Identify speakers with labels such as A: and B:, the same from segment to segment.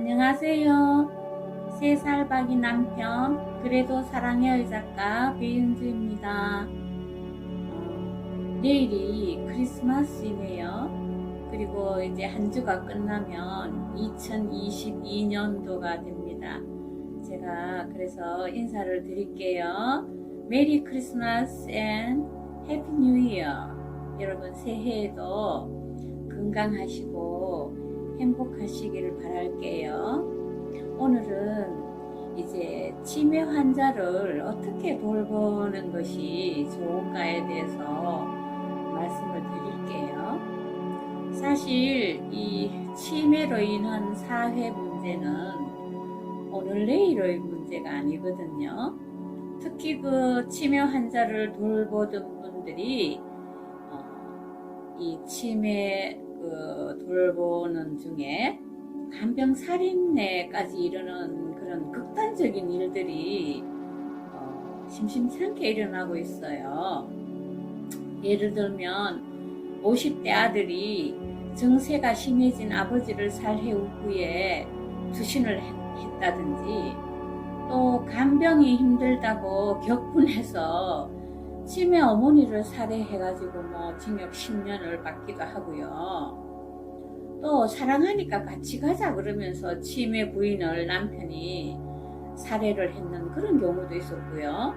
A: 안녕하세요. 세살 박이 남편, 그래도 사랑해요 작가 배윤주입니다. 어, 내일이 크리스마스이네요. 그리고 이제 한 주가 끝나면 2022년도가 됩니다. 제가 그래서 인사를 드릴게요. 메리 크리스마스 앤 해피 뉴 이어. 여러분 새해에도 건강하시고 행복하시기를 바랄게요. 오늘은 이제 치매 환자를 어떻게 돌보는 것이 좋을까에 대해서 말씀을 드릴게요. 사실 이 치매로 인한 사회 문제는 오늘 내일의 문제가 아니거든요. 특히 그 치매 환자를 돌보던 분들이 어, 이 치매 그 돌보는 중에 간병 살인에까지 이르는 그런 극단적인 일들이 어, 심심찮게 일어나고 있어요. 예를 들면 50대 아들이 증세가 심해진 아버지를 살해 후에 투신을 했, 했다든지 또 간병이 힘들다고 격분해서 치매 어머니를 살해해가지고 뭐 징역 10년을 받기도 하고요. 또 사랑하니까 같이 가자 그러면서 치매 부인을 남편이 살해를 했는 그런 경우도 있었고요.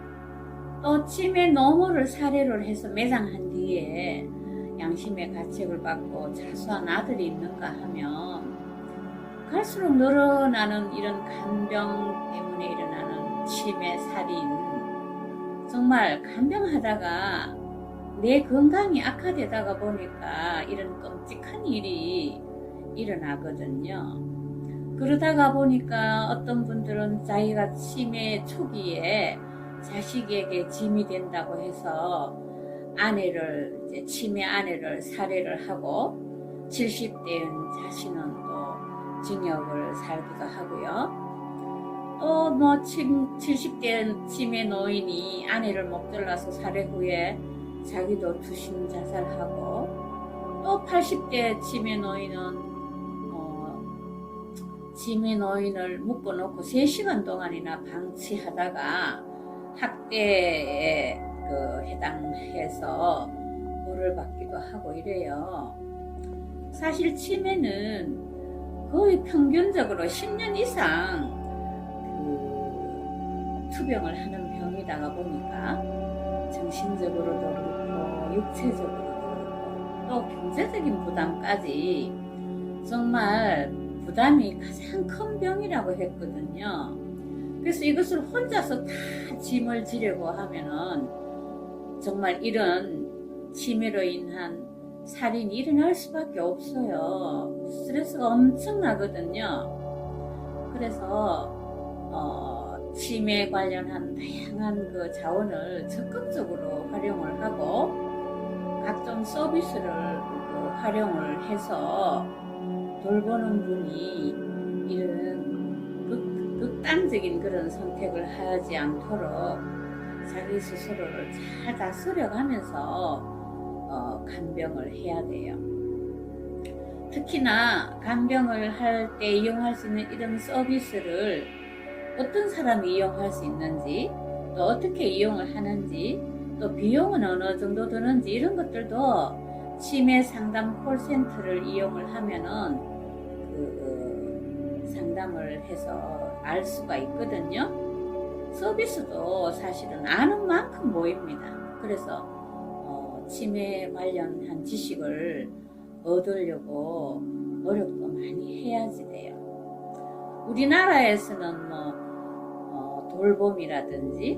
A: 또 치매 노모를 살해를 해서 매장한 뒤에 양심의 가책을 받고 자수한 아들이 있는가 하면 갈수록 늘어나는 이런 간병 때문에 일어나는 치매 살인 정말 간병하다가 내 건강이 악화되다가 보니까 이런 끔찍한 일이 일어나거든요. 그러다가 보니까 어떤 분들은 자기가 치매 초기에 자식에게 짐이 된다고 해서 아내를, 치매 아내를 살해를 하고 70대인 자신은 또 징역을 살기도 하고요. 또 뭐 70대 치매 노인이 아내를 못 들라서 살해 후에 자기도 투신 자살하고 또 80대 치매 노인은 어, 치매 노인을 묶어놓고 3시간 동안이나 방치하다가 학대에 그 해당해서 벌을 받기도 하고 이래요. 사실 치매는 거의 평균적으로 10년 이상 그 투병을 하는 병이다가 보니까 정신적으로도 그렇고 육체적으로도 그렇고 또 경제적인 부담까지 정말 부담이 가장 큰 병이라고 했거든요. 그래서 이것을 혼자서 다 짐을 지려고 하면은 정말 이런 치매로 인한 살인이 일어날 수밖에 없어요. 스트레스가 엄청나거든요. 그래서 어, 치매 관련한 다양한 그 자원을 적극적으로 활용을 하고 각종 서비스를 그 활용을 해서 돌보는 분이 이런 극, 극단적인 그런 선택을 하지 않도록 자기 스스로를 잘 다스려가면서 어, 간병을 해야 돼요. 특히나 간병을 할 때 이용할 수 있는 이런 서비스를 어떤 사람이 이용할 수 있는지, 또 어떻게 이용을 하는지, 또 비용은 어느 정도 드는지 이런 것들도 치매 상담 콜센터를 이용을 하면은 그 상담을 해서 알 수가 있거든요. 서비스도 사실은 아는 만큼 모입니다. 그래서 어, 치매 관련한 지식을 얻으려고 노력도 많이 해야지 돼요. 우리나라에서는 뭐 어, 돌봄이라든지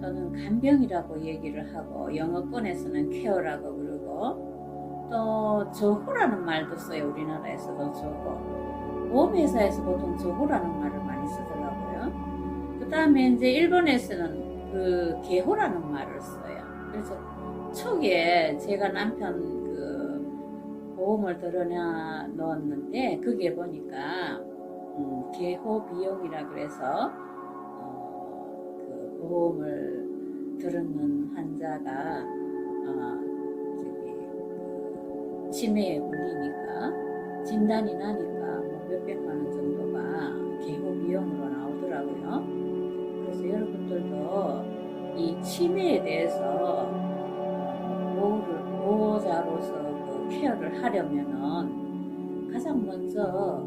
A: 또는 간병이라고 얘기를 하고 영어권에서는 케어라고 그러고 또 저호라는 말도 써요. 우리나라에서도 저호. 보험회사에서 보통 저호라는 말을 많이 쓰더라고요. 그 다음에 이제 일본에서는 그 개호라는 말을 써요. 그래서 초기에 제가 남편 그 보험을 들어놔 넣었는데 그게 보니까 음, 개호 비용이라 그래서 어, 그 보험을 들었는 환자가 어, 저기 그 치매에 걸리니까 진단이 나니까 뭐 몇백만 원 정도가 개호 비용으로 나오더라고요. 그래서 여러분들도 이 치매에 대해서 보호를 보호자로서 그 케어를 하려면은 가장 먼저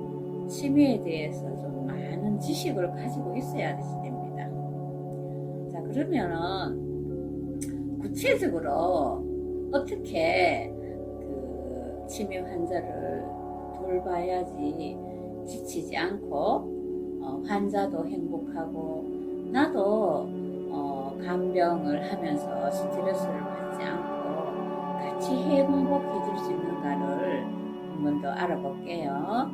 A: 치매에 대해서 좀 많은 지식을 가지고 있어야 됩니다. 자 그러면은 구체적으로 어떻게 그 치매 환자를 돌봐야지 지치지 않고 어, 환자도 행복하고 나도 어, 간병을 하면서 스트레스를 받지 않고 같이 행복해질 수 있는가를 한 번 더 알아볼게요.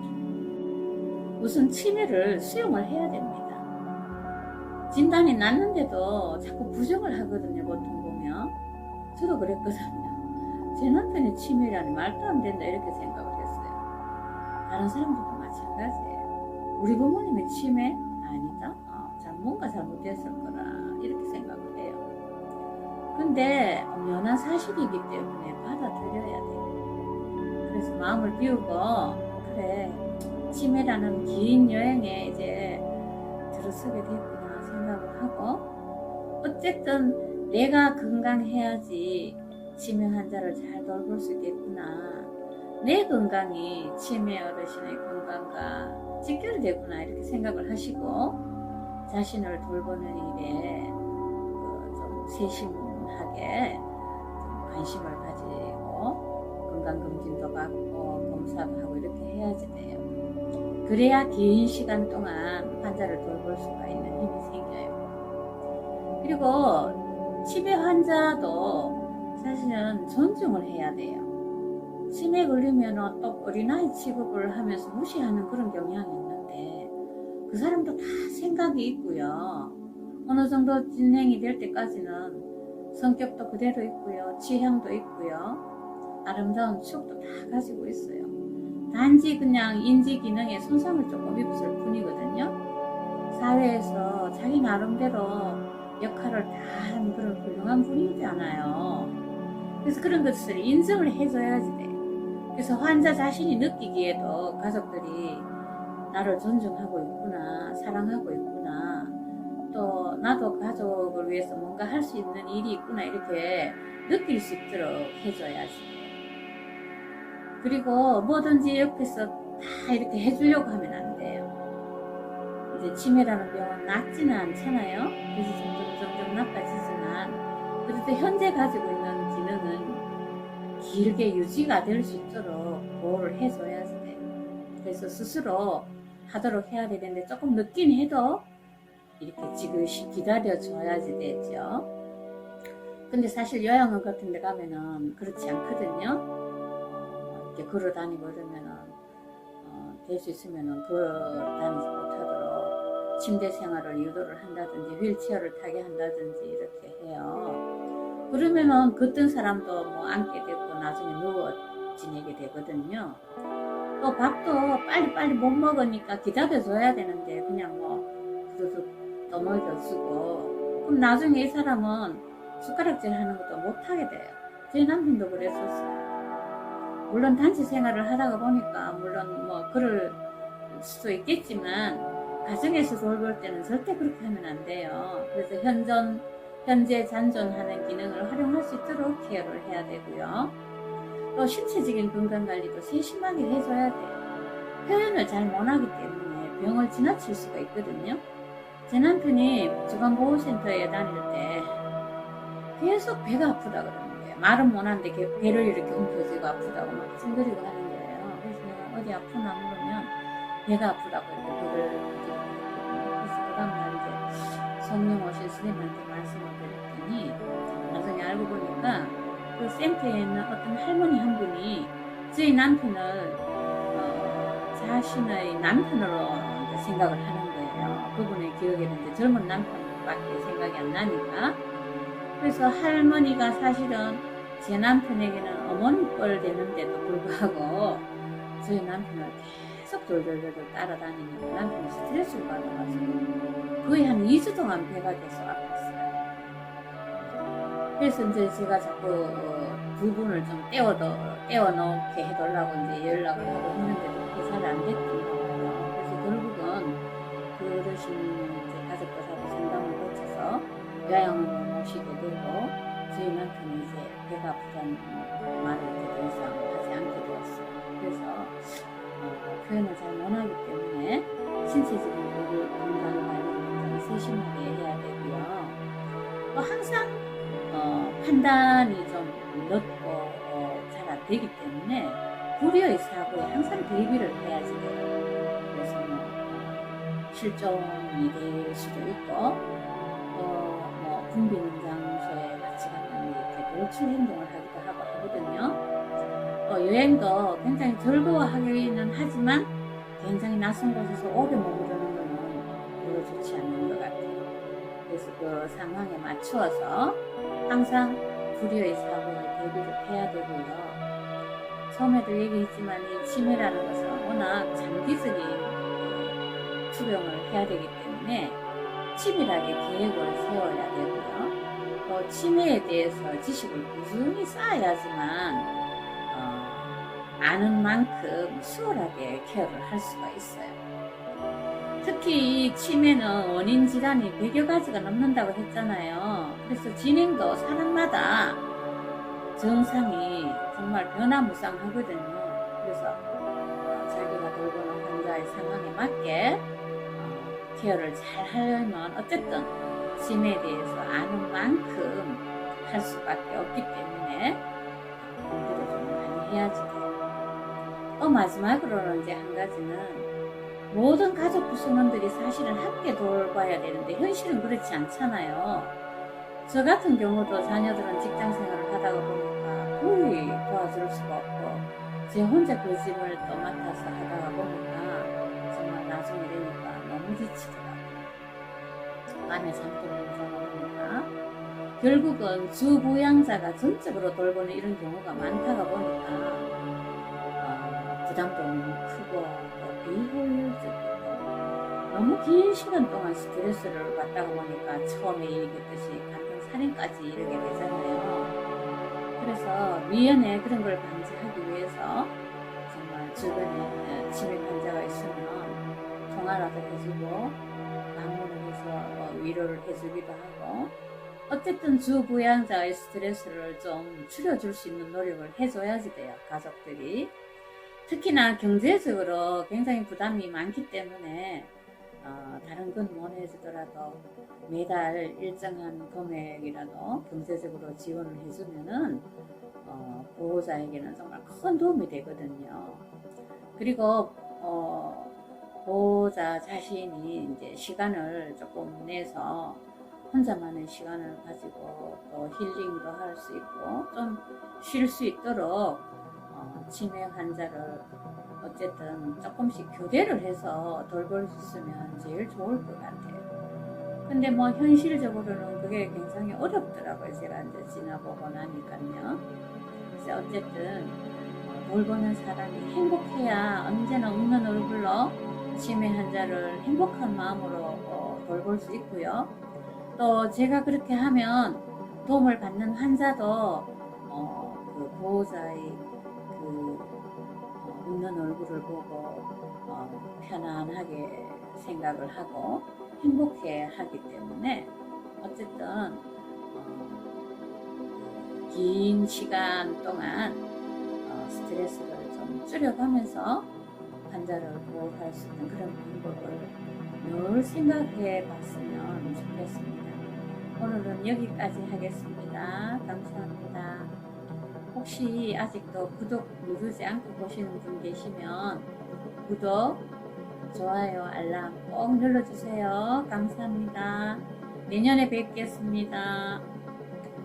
A: 우선 치매를 수용을 해야 됩니다. 진단이 났는데도 자꾸 부정을 하거든요, 보통 보면. 저도 그랬거든요. 제 남편이 치매라니 말도 안 된다, 이렇게 생각을 했어요. 다른 사람들도 마찬가지예요. 우리 부모님이 치매? 아니다. 어, 잘 뭔가 잘못됐을 거라, 이렇게 생각을 해요. 근데 엄연한 사실이기 때문에 받아들여야 돼요. 그래서 마음을 비우고, 그래, 치매라는 긴 여행에 이제 들어서게 됐구나 생각을 하고 어쨌든 내가 건강해야지 치매 환자를 잘 돌볼 수 있겠구나 내 건강이 치매 어르신의 건강과 직결되구나 이렇게 생각을 하시고 자신을 돌보는 일에 세심하게 좀 관심을 가지고 건강검진도 받고 검사도 하고 이렇게 해야지 돼요. 그래야 긴 시간 동안 환자를 돌볼 수가 있는 힘이 생겨요. 그리고 치매 환자도 사실은 존중을 해야 돼요. 치매 걸리면 또 어린아이 취급을 하면서 무시하는 그런 경향이 있는데 그 사람도 다 생각이 있고요. 어느 정도 진행이 될 때까지는 성격도 그대로 있고요. 취향도 있고요. 아름다운 추억도 다 가지고 있어요. 단지 그냥 인지 기능에 손상을 조금 입었을 뿐이거든요. 사회에서 자기 나름대로 역할을 다 하는 그런 훌륭한 분이잖아요. 그래서 그런 것을 인정을 해줘야지 돼. 그래서 환자 자신이 느끼기에도 가족들이 나를 존중하고 있구나, 사랑하고 있구나, 또 나도 가족을 위해서 뭔가 할 수 있는 일이 있구나, 이렇게 느낄 수 있도록 해줘야지. 그리고 뭐든지 옆에서 다 이렇게 해주려고 하면 안 돼요. 이제 치매라는 병은 낫지는 않잖아요. 그래서 점점 점점 나빠지지만 그래도 현재 가지고 있는 길게 유지가 될 수 있도록 보호를 해줘야지 돼요. 그래서 스스로 하도록 해야 되는데 조금 늦긴 해도 이렇게 지그시 기다려줘야지 되죠. 근데 사실 요양원 같은 데 가면은 그렇지 않거든요. 이렇게 걸어 다니고 이러면은 어, 될 수 있으면은 걸어 다니지 못하도록 침대 생활을 유도를 한다든지 휠체어를 타게 한다든지 이렇게 해요. 그러면은 걷던 사람도 뭐 앉게 되고 나중에 누워 지내게 되거든요. 또 밥도 빨리빨리 못 먹으니까 기다려줘야 되는데 그냥 뭐 두둑 넘어져 쓰고 그럼 나중에 이 사람은 숟가락질 하는 것도 못하게 돼요. 제 남편도 그랬었어요. 물론 단체 생활을 하다가 보니까 물론 뭐 그럴 수도 있겠지만 가정에서 돌볼 때는 절대 그렇게 하면 안 돼요. 그래서 현존 현재 잔존하는 기능을 활용할 수 있도록 케어를 해야 되고요. 또 신체적인 건강 관리도 세심하게 해줘야 돼요. 표현을 잘 못하기 때문에 병을 지나칠 수가 있거든요. 제 남편이 주간보호센터에 다닐 때 계속 배가 아프다 그러는 거예요. 말은 못하는데 게- 배를 이렇게 움켜쥐고 아프다고 막 찡그리고 하는 거예요. 그래서 내가 어디 아프나 물으면 배가 아프다고 이렇게 배를 성령 오신 스님한테 말씀을 드렸더니 나중에 알고 보니까 그 센터에 있는 어떤 할머니 한 분이 저희 남편을 어, 자신의 남편으로 생각을 하는 거예요. 그분의 기억에는 이제 젊은 남편밖에 생각이 안 나니까. 그래서 할머니가 사실은 제 남편에게는 어머니 뻘 되는데도 불구하고 저희 남편을 계속 돌돌돌돌 따라다니는 남편이 스트레스를 받아가지고 거의 한 2주 동안 배가 계속 아팠어요. 그래서 이제 제가 자꾸 어, 두 분을 좀 떼어, 떼어 넣게 해달라고 이제 연락을 하고 했는데도 그게 잘 안 됐던 거예요. 그러신 이제 가족들하고 상담을 거쳐서 요양원에 모시게 되고 저희만큼 이제 배가 아프다는 말을 더 이상 하지 않게 되었어요. 그래서 어, 표현을 잘 못하기 때문에 신체적인 물- 건강 관리를 굉장히 세심하게 해야 되고요. 또 항상 어, 판단이 좀 늦고 어, 잘안 되기 때문에 불의의 사고에 항상 대비를 해야지 돼요. 그래서 뭐 어, 실종이 될 수도 있고 또뭐 붐비는 장소에 같이 가면 이렇게 노출 행동을 하기도 하고 하거든요. 어, 여행도 굉장히 즐거워하기는 하지만 굉장히 낯선 곳에서 오래 머무르는 것은 별로 좋지 않은 것 같아요. 그래서 그 상황에 맞추어서 항상 불의의 사고에 대비를 해야 되고요. 처음에도 얘기했지만 이 치매라는 것은 워낙 장기적인 그 투병을 해야 되기 때문에 치밀하게 계획을 세워야 되고요. 또 치매에 대해서 지식을 꾸준히 쌓아야지만 어, 아는 만큼 수월하게 케어를 할 수가 있어요. 특히 이 치매는 원인 질환이 100여 가지가 넘는다고 했잖아요. 그래서 진행도 사람마다 증상이 정말 변화무쌍하거든요. 그래서 어, 자기가 돌보는 환자의 상황에 맞게 어, 케어를 잘 하려면 어쨌든 치매에 대해서 아는 만큼 할 수밖에 없기 때문에 공부를 좀 많이 해야지 마지막으로는 이제 한 가지는 모든 가족 구성원들이 사실은 함께 돌봐야 되는데 현실은 그렇지 않잖아요. 저 같은 경우도 자녀들은 직장 생활을 하다가 보니까 거의 도와줄 수가 없고 제 혼자 그 집을 또 맡아서 하다가 보니까 정말 나중에 되니까 너무 지치더라고요. 안에 잠들는 경우니까 결국은 주부양자가 전적으로 돌보는 이런 경우가 많다가 보니까 어, 너무 크고 또 비효율적이고 너무 긴 시간 동안 스트레스를 받다가 보니까 처음에 얘기했듯이 간통 살인까지 이르게 되잖아요. 그래서 미연에 그런 걸 방지하기 위해서 정말 주변에 치매 환자가 있으면 통화라도 해주고 방문을 해서 어, 위로를 해주기도 하고 어쨌든 주 부양자의 스트레스를 좀 줄여줄 수 있는 노력을 해줘야지 돼요 가족들이 특히나 경제적으로 굉장히 부담이 많기 때문에 어, 다른 건 못 해주더라도 매달 일정한 금액이라도 경제적으로 지원을 해주면은 어, 보호자에게는 정말 큰 도움이 되거든요. 그리고 어, 보호자 자신이 이제 시간을 조금 내서 혼자만의 시간을 가지고 또 힐링도 할 수 있고 좀 쉴 수 있도록 어, 치매 환자를 어쨌든 조금씩 교대를 해서 돌볼 수 있으면 제일 좋을 것 같아요. 근데 뭐 현실적으로는 그게 굉장히 어렵더라고요. 제가 이제 지나보고 나니까요. 그래서 어쨌든 어, 돌보는 사람이 행복해야 언제나 웃는 얼굴로 치매 환자를 행복한 마음으로 어, 돌볼 수 있고요. 또 제가 그렇게 하면 도움을 받는 환자도 어, 그 보호자의 웃는 얼굴을 보고 어, 편안하게 생각을 하고 행복해 하기 때문에 어쨌든 어, 긴 시간 동안 어, 스트레스를 좀 줄여가면서 환자를 보호할 수 있는 그런 방법을 늘 생각해 봤으면 좋겠습니다. 오늘은 여기까지 하겠습니다. 감사합니다. 혹시 아직도 구독 누르지 않고 보시는 분 계시면 구독, 좋아요, 알람 꼭 눌러주세요. 감사합니다. 내년에 뵙겠습니다.